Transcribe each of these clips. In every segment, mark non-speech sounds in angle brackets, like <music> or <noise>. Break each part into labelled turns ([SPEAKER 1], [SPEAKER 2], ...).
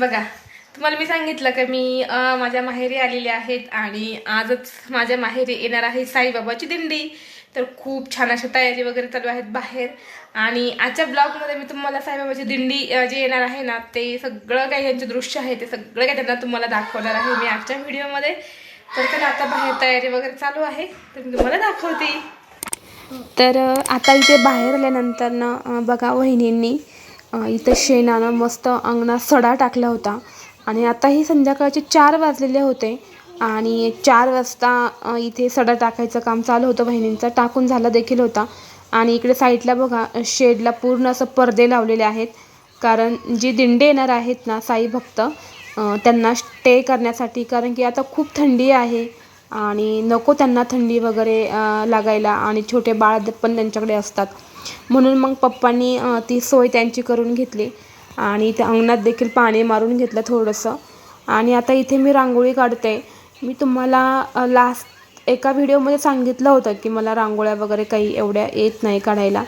[SPEAKER 1] बघा तुम्हाला मी सांगितलं की मी माझ्या माहेरी आलेले आहेत आणि आजच माझ्या माहेरी येणार आहे साईबाबाची दिंडी. तर खूप छान अशा तयारी वगैरे चालू आहेत बाहेर. आणि आजच्या ब्लॉगमध्ये मी तुम्हाला साईबाबाची दिंडी जे येणार आहे ना ते सगळं काही यांचे दृश्य आहे ते सगळं काही त्यांना तुम्हाला दाखवणार आहे मी आजच्या व्हिडिओमध्ये. तर चला आता बाहेर तयारी वगैरे चालू आहे. तर मी तुम्हाला दाखवते.
[SPEAKER 2] तर आता इथे बाहेर आल्यानंतर ना बघा वहिनींनी इथं शेणानं मस्त अंगणात सडा टाकला होता. आणि आताही संध्याकाळचे चार वाजलेले होते. आणि चार वाजता इथे सडा टाकायचं काम चालू होतं. बहिणींचा टाकून झालं देखील होता. आणि इकडे साईडला बघा शेडला पूर्ण असं पडदे लावलेले आहेत. कारण जी दिंडे येणार आहेत ना साई भक्त त्यांना स्टे करण्यासाठी कारण की आता खूप थंडी आहे. आणि नको त्यांना थंडी वगैरे लागायला. आणि छोटे बाळ पण त्यांच्याकडे असतात. म्हणून मग पप्पांनी ती सोय त्यांची करून घेतली. आणि त्या अंगणात देखील पाणी मारून घेतलं थोडंसं. आणि आता इथे मी रांगोळी काढते. मी तुम्हाला लास्ट एका व्हिडिओमध्ये सांगितलं होतं की मला रांगोळ्या वगैरे काही एवढ्या येत नाही काढायला.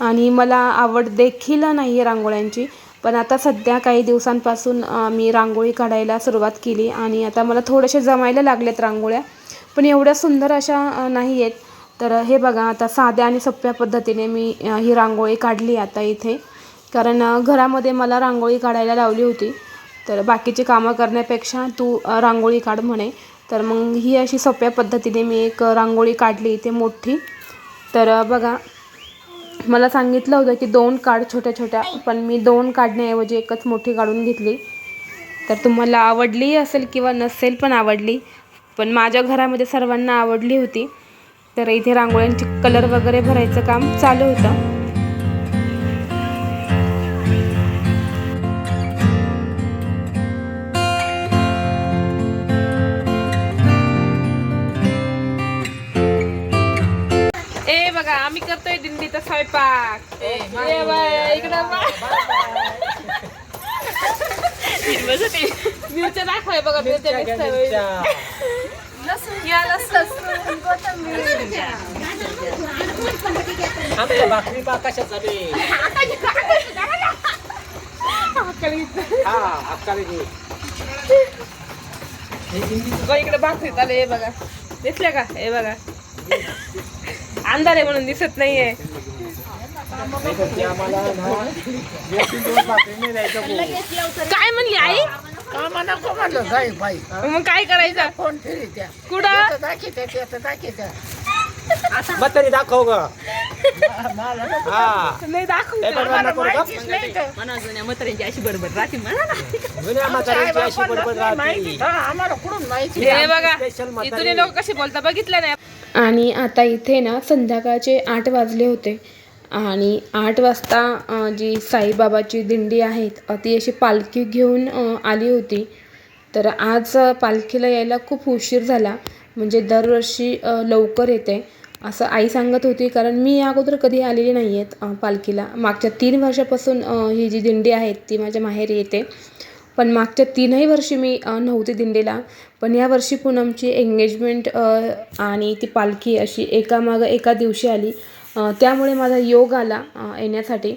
[SPEAKER 2] आणि मला आवड देखील नाही आहे रांगोळ्यांची. पण आता सध्या काही दिवसांपासून मी रांगोळी काढायला सुरुवात केली. आणि आता मला थोडेसे जमायला लागलेत रांगोळ्या. पण एवढ्या सुंदर अशा नाही आहेत तर हे बघा आता साध्या आणि सोप्या पद्धतीने मी ही रांगोळी काढली आता इथे. कारण घरामध्ये मला रांगोळी काढायला लावली होती. तर बाकीची कामं करण्यापेक्षा तू रांगोळी काढ म्हणे. तर मग ही अशी सोप्या पद्धतीने मी एक रांगोळी काढली इथे मोठी. तर बघा मला सांगितलं होतं की दोन काढ छोट्या छोट्या पण मी दोन काढण्याऐवजी एकच मोठी काढून घेतली. तर तुम्हाला आवडली असेल किंवा नसेल पण आवडली. पण माझ्या घरामध्ये सर्वांना आवडली होती. तर इथे रांगोळ्यांची कलर वगैरे भरायचं काम चालू होतं.
[SPEAKER 1] ए बघा आम्ही करतोय दिंडीचा स्वयंपाक. ए बाय, इकडं बाय. <laughs> मिरच्या दाखवाय बघा मिरच्या. लसूण
[SPEAKER 3] आमच्या भाकरी हा अक्काला
[SPEAKER 1] बघा इकडे भाकरी चालू आहे बघा. दिसल्या का? हे बघा. अंधार आहे म्हणून दिसत नाहीये. काय म्हणली आई?
[SPEAKER 4] कामा नको म्हणलं. जाई बाई.
[SPEAKER 1] मग काय करायचं?
[SPEAKER 4] कोण फिरी त्या.
[SPEAKER 1] कुठं?
[SPEAKER 4] दाखी त्या त्या दाखी त्या
[SPEAKER 3] मग तरी दाखव ग.
[SPEAKER 4] मला नको.
[SPEAKER 3] हा.
[SPEAKER 1] नाही दाखव
[SPEAKER 3] हे बडबड नको रे गं.
[SPEAKER 4] माहितीच नाही तर.
[SPEAKER 3] जुन्या म्हातारीची अशी बडबड
[SPEAKER 4] आई-बापांना माहिती
[SPEAKER 3] राहते.
[SPEAKER 4] हा, आम्हाला कुठून माहिती?
[SPEAKER 1] हे बघा
[SPEAKER 3] स्पेशल म्हातारी.
[SPEAKER 1] इथून लोक कसे बोलता बघितलं नाही.
[SPEAKER 2] आणि आता इथे ना संध्याकाळचे आठ वाजले होते. आणि आठ वाजता जी साईबाबाची दिंडी आहेत ती अशी पालखी घेऊन आली होती. तर आज पालखीला यायला खूप उशीर झाला. म्हणजे दरवर्षी लवकर येते. असं आई सांगत होती कारण मी या अगोदर कधी आलेली नाही आहेत पालखीला. मागच्या तीन वर्षापासून ही जी दिंडी आहे ती माझ्या माहेरी येते. पण मागच्या तीनही वर्षी मी नव्हती दिंडीला. पण या वर्षी पूनमची एंगेजमेंट आणि ती पालखी अशी एकामागं एका दिवशी आली. त्यामुळे माझा योग आला येण्यासाठी.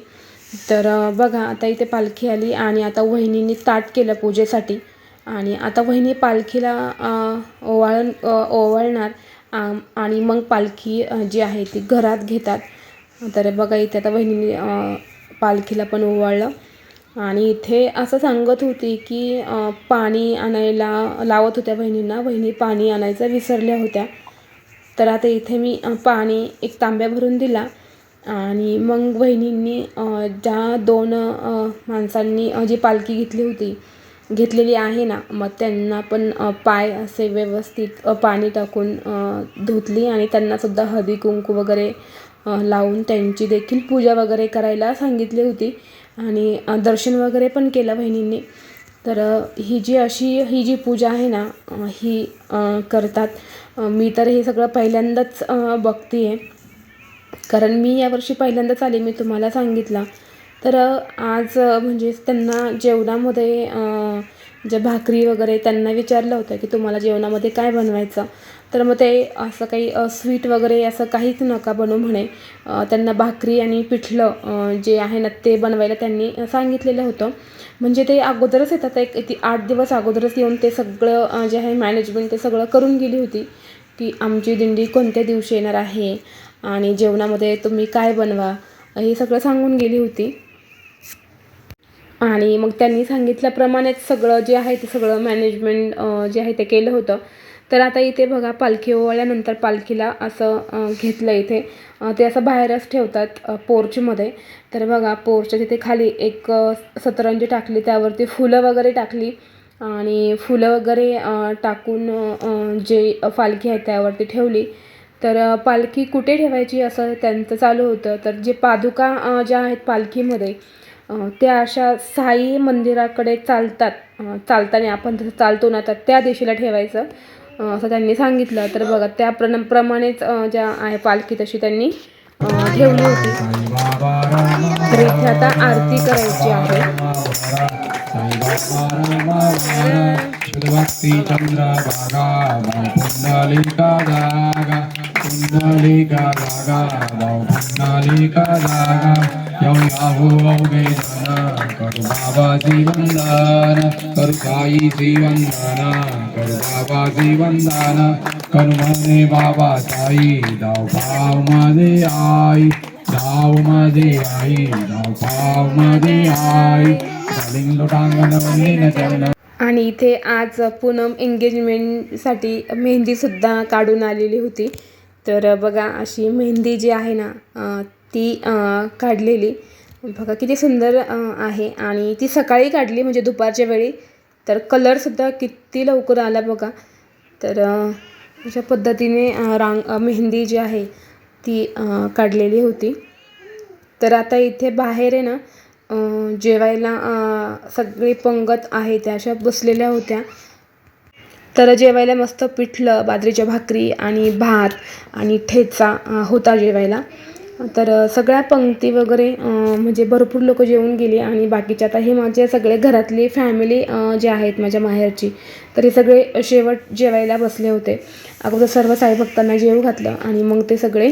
[SPEAKER 2] तर बघा आता इथे पालखी आली आणि आता वहिनींनी ताट केलं पूजेसाठी. आणि आता वहिनी पालखीला ओवाळण ओवाळणार आणि मग पालखी जी आहे ती घरात घेतात. तर बघा इथे आता वहिनीने पालखीला पण ओवाळलं. आणि इथे असं सांगत होती की पाणी आणायला लावत होत्या बहिणींना बहिणी पाणी आणायचं विसरल्या होत्या. तर आता इथे मी पाणी एक तांब्या भरून दिला आणि मग वहिनींनी ज्या दोन माणसांनी जी पालखी घेतली होती घेतलेली आहे ना मग त्यांना पण पाय असे व्यवस्थित पाणी टाकून धुतली आणि त्यांनासुद्धा हळदी कुंकू वगैरे लावून त्यांची देखील पूजा वगैरे करायला सांगितली होती आणि दर्शन वगैरे पण केलं बहिणींनी तर ही जी अशी ही जी पूजा आहे ना ही करतात. मी तर हे सगळं पहिल्यांदाच बघते आहे कारण मी यावर्षी पहिल्यांदाच आले मी तुम्हाला सांगितलं. तर आज म्हणजे त्यांना जेवणामध्ये जे ज्या भाकरी वगैरे त्यांना विचारलं होतं की तुम्हाला जेवणामध्ये काय बनवायचं? तर मग ते असं काही स्वीट वगैरे असं काहीच नका बनवू म्हणे. त्यांना भाकरी आणि पिठलं जे आहे ना ते बनवायला त्यांनी सांगितलेलं होतं. म्हणजे ते अगोदरच येतात एक ती आठ दिवस अगोदरच येऊन ते सगळं जे आहे मॅनेजमेंट ते सगळं करून गेली होती. की आमची दिंडी कोणत्या दिवशी येणार आहे आणि जेवणामध्ये तुम्ही काय बनवा हे सगळं सांगून गेली होती. आणि मग त्यांनी सांगितल्याप्रमाणेच सगळं जे आहे ते सगळं मॅनेजमेंट जे आहे ते केलं होतं. तर आता इथे बघा पालखी ओवाळल्यानंतर पालखीला असं घेतलं इथे. ते असं बाहेरच ठेवतात पोर्चमध्ये. तर बघा पोर्चच्या तिथे खाली एक सतरंजी टाकली त्यावरती फुलं वगैरे टाकली. आणि फुलं वगैरे टाकून जे पालखी आहे त्यावरती ठेवली. तर पालखी कुठे ठेवायची असं त्यांचं चालू होतं. तर जे पादुका ज्या आहेत पालखीमध्ये त्या अशा साई मंदिराकडे चालतात. चालताना आपण जसं चालतो ना तर त्या दिशेला ठेवायचं असं त्यांनी सांगितलं. तर बघा त्या प्रण प्रमाणेच ज्या आहे पालखी तशी त्यांनी ठेवली होती. तर इथे आता आरती करायची आहे.
[SPEAKER 3] भक्ती चंद्र भागा पुंडलिका जागा पुंडलिका जागा पुंडलिका जागा यौ याहू अवघे जन करू बाबाची वंदन करू साईची वंदन करू बाबाची वंदन करू म्हणे बाबा साई धाव पावमध्ये आई धावमध्ये आई धाव पावमध्ये आई
[SPEAKER 2] आणि इथे आज पूनम एंगेजमेंटसाठी मेहंदीसुद्धा काढून आलेली होती. तर बघा अशी मेहंदी जी आहे ना ती काढलेली. बघा किती सुंदर आहे. आणि ती सकाळी काढली म्हणजे दुपारच्या वेळी. तर कलरसुद्धा किती लवकर आला बघा. तर अशा पद्धतीने रांग मेहंदी जी आहे ती काढलेली होती. तर आता इथे बाहेर आहे ना जेवायला सगळी पंगत आहे त्या अशा बसलेल्या होत्या. तर जेवायला मस्त पिठलं बाजरीच्या भाकरी आणि भात आणि ठेचा होता जेवायला. तर सगळ्या पंक्ती वगैरे म्हणजे भरपूर लोक जेवून गेली आणि बाकीच्या आता हे माझे सगळे घरातली फॅमिली जे आहेत माझ्या माहेरची तर हे सगळे शेवट जेवायला बसले होते. अगोदर सर्व साईभक्तांना जेवू घातलं आणि मग ते सगळे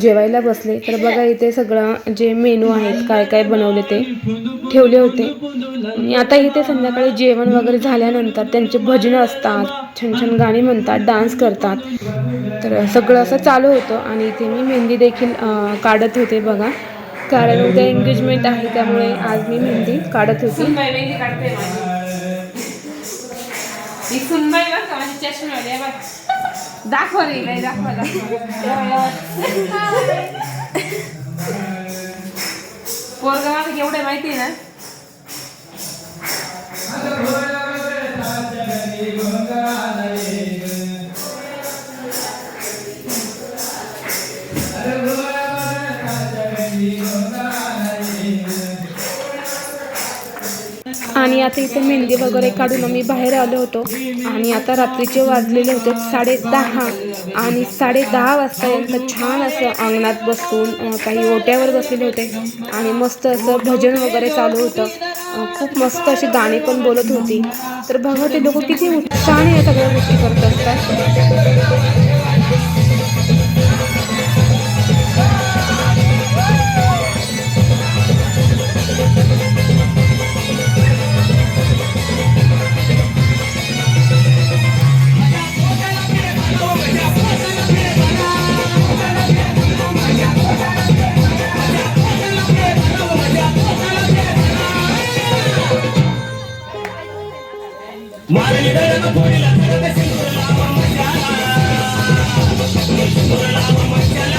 [SPEAKER 2] जेवायला बसले. तर बघा इथे सगळं जे मेनू आहेत काय काय बनवले ते ठेवले होते. आणि आता इथे संध्याकाळी जेवण वगैरे झाल्यानंतर त्यांचे भजनं असतात छान छान गाणी म्हणतात डान्स करतात. तर सगळं असं चालू होतं आणि इथे मी मेहंदी देखील काढत होते बघा. कारण उद्या एंगेजमेंट आहे त्यामुळे आज मी मेहंदी काढत होती.
[SPEAKER 1] इथून मेहंदी काढते बघ का माझी चष्मेवाली आहे बघ. दाखव रे नाही दाखव दाखवा. पोरग माझं केवढं माहिती आहे ना?
[SPEAKER 2] आता इथे मेहंदी वगैरे काढून आम्ही बाहेर आलो होतो. आणि आता रात्रीचे वाजलेले होते साडे दहा. आणि साडे दहा वाजता यांचं छान असं अंगणात बसून काही ओट्यावर बसलेले होते. आणि मस्त असं भजन वगैरे चालू होतं. खूप मस्त अशी गाणी पण बोलत होती. तर बघा ते लोक किती उत्साहाने या सगळ्या गोष्टी करत असतात.
[SPEAKER 1] மறைதழக பொழில பிறந்த சிந்துரலாமம் மச்சான் சிந்துரலாமம் மச்சான்